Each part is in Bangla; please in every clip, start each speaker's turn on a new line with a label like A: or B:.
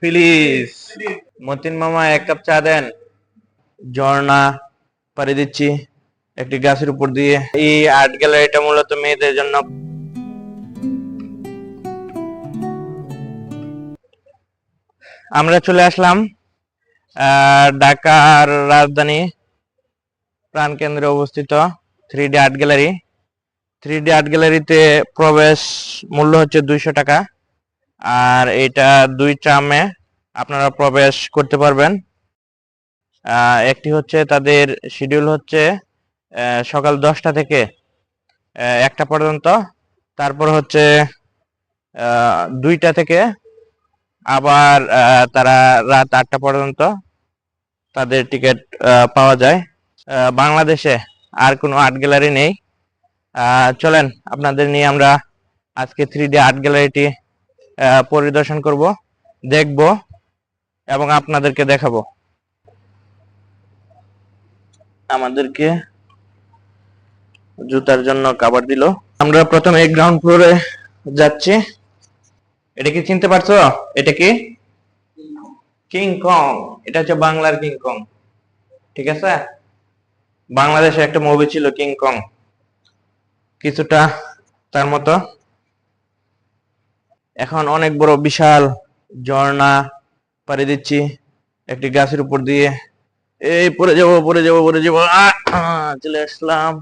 A: প্লিজ মতিন মামা, এক কাপ চা দেন। ঝর্ণা পাড়ি দিচ্ছি, একটি গাছের উপর দিয়ে। এই আর্ট গ্যালারিটা মূলত মেয়েদের জন্য। আমরা চলে আসলাম ঢাকার রাজধানী প্রাণকেন্দ্রে অবস্থিত three D art gallery. Three D art গ্যালারিতে প্রবেশ মূল্য হচ্ছে দুইশো টাকা। আর এটা দুই ট্রামে আপনারা প্রবেশ করতে পারবেন। একটি হচ্ছে তাদের শিডিউল হচ্ছে সকাল দশটা থেকে একটা পর্যন্ত। তারপর হচ্ছে দুইটা থেকে আবার তারা রাত আটটা পর্যন্ত তাদের টিকিট পাওয়া যায়। বাংলাদেশে আর কোনো আর্ট গ্যালারি নেই। চলেন, আপনাদের নিয়ে আমরা আজকে থ্রি ডি আর্ট গ্যালারিটি পরিদর্শন করব, দেখব এবং আপনাদেরকে দেখাবো। আমাদেরকে জুতার জন্য কাবার দিল। আমরা প্রথমে গ্রাউন্ড ফ্লোরে যাচ্ছি। এটা কি চিনতে পারছ? এটা কি? কিং কং এটা হচ্ছে বাংলার কিং কং ঠিক আছে? বাংলাদেশে একটা মুভি ছিল কিং কং কিছুটা তার মতো। এখন অনেক বড় বিশাল ঝর্ণা পাড়ি দিচ্ছি। একটি গাছের উপর দিয়ে। এই পরে যাব পরে যাব পরে যাব। চলে আসলাম।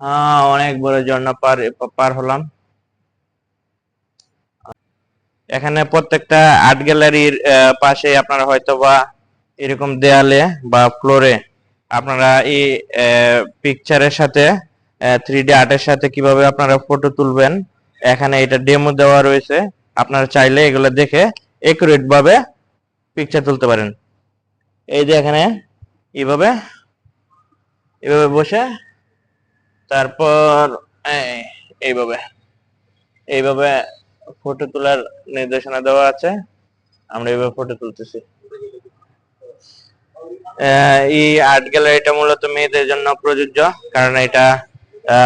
A: আহ, অনেক বড় ঝর্ণা পার পার হলাম। এখানে প্রত্যেকটা আর্ট গ্যালারির পাশে আপনারা হয়তো বা এরকম দেয়ালে বা ফ্লোরে আপনারা এই পিকচারের সাথে থ্রি ডি আর্টের সাথে কীভাবে আপনারা ফটো তুলবেন এখানে এটা ডেমো দেওয়া রয়েছে। আপনারা চাইলে এগুলো দেখে একুরেট ভাবে পিকচার তুলতে পারেন। এই যে এখানে এইভাবে এইভাবে বসে, তারপর এই- এইভাবে এইভাবে ফটো তোলার নির্দেশনা দেওয়া আছে। আমরা এইভাবে ফটো তুলতেছি। এই আর্ট গ্যালারিটা মূলত মেয়েদের জন্য প্রযোজ্য, কারণ এটা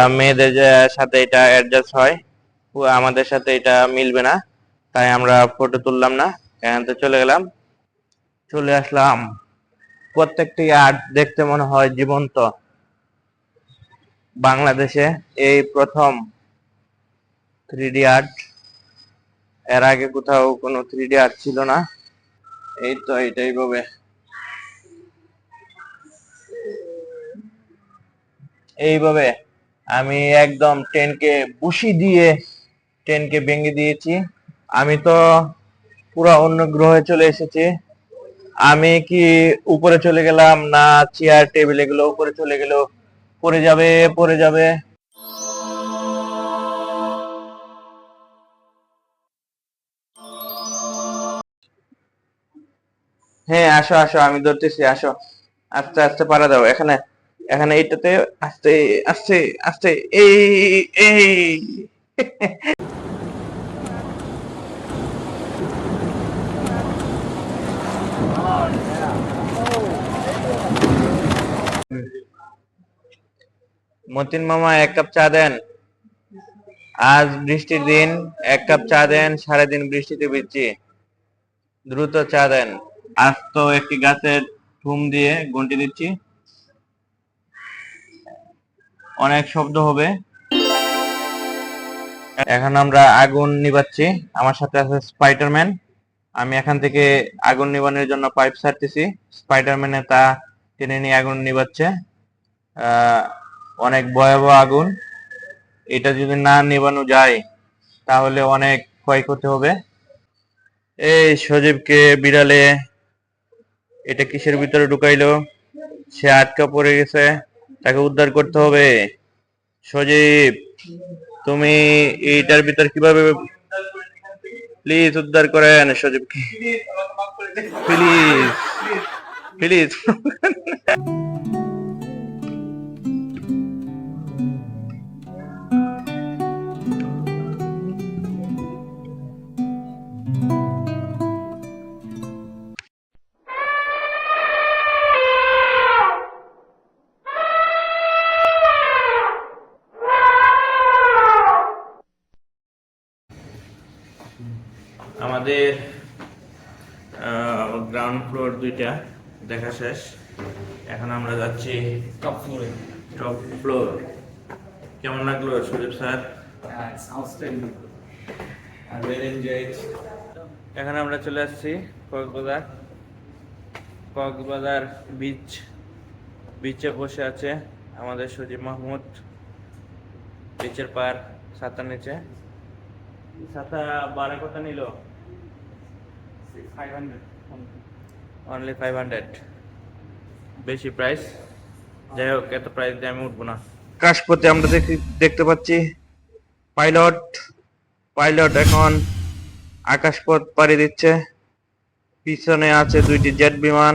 A: মেয়েদের সাথে এটা অ্যাডজাস্ট হয়। আমাদের সাথে এটা মিলবে না, তাই আমরা ফটো তুললাম না, এখান থেকে চলে গেলাম। চলে আসলাম। প্রত্যেকটি আর্ট দেখতে মনে হয় জীবন্ত। বাংলাদেশে এই প্রথম থ্রি ডি আর্ট এর আগে কোথাও কোনো থ্রি ডি আর্ট ছিল না। এই তো এটাই ভাবে এইভাবে আমি একদম টেনকে বুশি দিয়ে টেনকে ভেঙে দিয়েছি আমি তো পুরো অন্য গ্রহে চলে এসেছি আমি কি উপরে চলে গেলাম না চেয়ার টেবিল এগুলো উপরে চলে গেল পড়ে যাবে পড়ে যাবে হ্যাঁ আসো আসো আমি ধরতেছি আসো আস্তে আস্তে পারা দাও এখানে এখানে এইটাতে আস্তে আস্তে আস্তে এই এই মতিন মামা, এক কাপ চা দেন। আজ বৃষ্টির দিন, এক কাপ চা দেন, সারাদিন বৃষ্টিতে ভিজছি। দ্রুত চা দেন। আজ তো একটি গাছের ঠুম দিয়ে গুনটি দিচ্ছি। অনেক শব্দ হবে। এখন আমরা আগুন নিবাচ্ছি আমার সাথে আছে স্পাইডারম্যান আমি এখান থেকে আগুন নিবানোর জন্য পাইপ ছাড়তেছি। স্পাইডারম্যানে তা টেনে নিয়ে আগুন নিবাচ্ছে। অনেক ভয়াবহ আগুন। এটা যদি না নিবানো যায়, তাহলে অনেক ক্ষয়ক্ষতি হবে। এই সজীবকে বিড়ালে এটা কিসের ভিতরে ঢুকাইলো? সে আটকা পড়ে গেছে। তাকে উদ্ধার করতে হবে। সজীব, তুমি এইটার ভিতর কীভাবে প্লিজ উদ্ধার করেন সজীবকে। প্লিজ প্লিজ গ্রাউন্ড ফ্লোর দুইটা দেখা শেষ। এখন আমরা যাচ্ছি
B: Top floor.
A: টপ ফ্লোর কেমন লাগল সুদীপ স্যার. এখন আমরা চলে আসছি কক্সবাজার। কক্সবাজার বিচ বিচে বসে আছে আমাদের সজীব মাহমুদ। বিচের পার ছাতার নিচে। ছাতা বারো কত নিল
B: 500.
A: অনলি ফাইভ হান্ড্রেড বেশি প্রাইস যাই হোক, এত প্রাইস দিয়ে আমি উঠবো না। কাশপথে আমরা দেখতে পাচ্ছি পাইলট পাইলট এখন আকাশপথ পাড়ি দিচ্ছে। পিছনে আছে দুইটি জেট বিমান।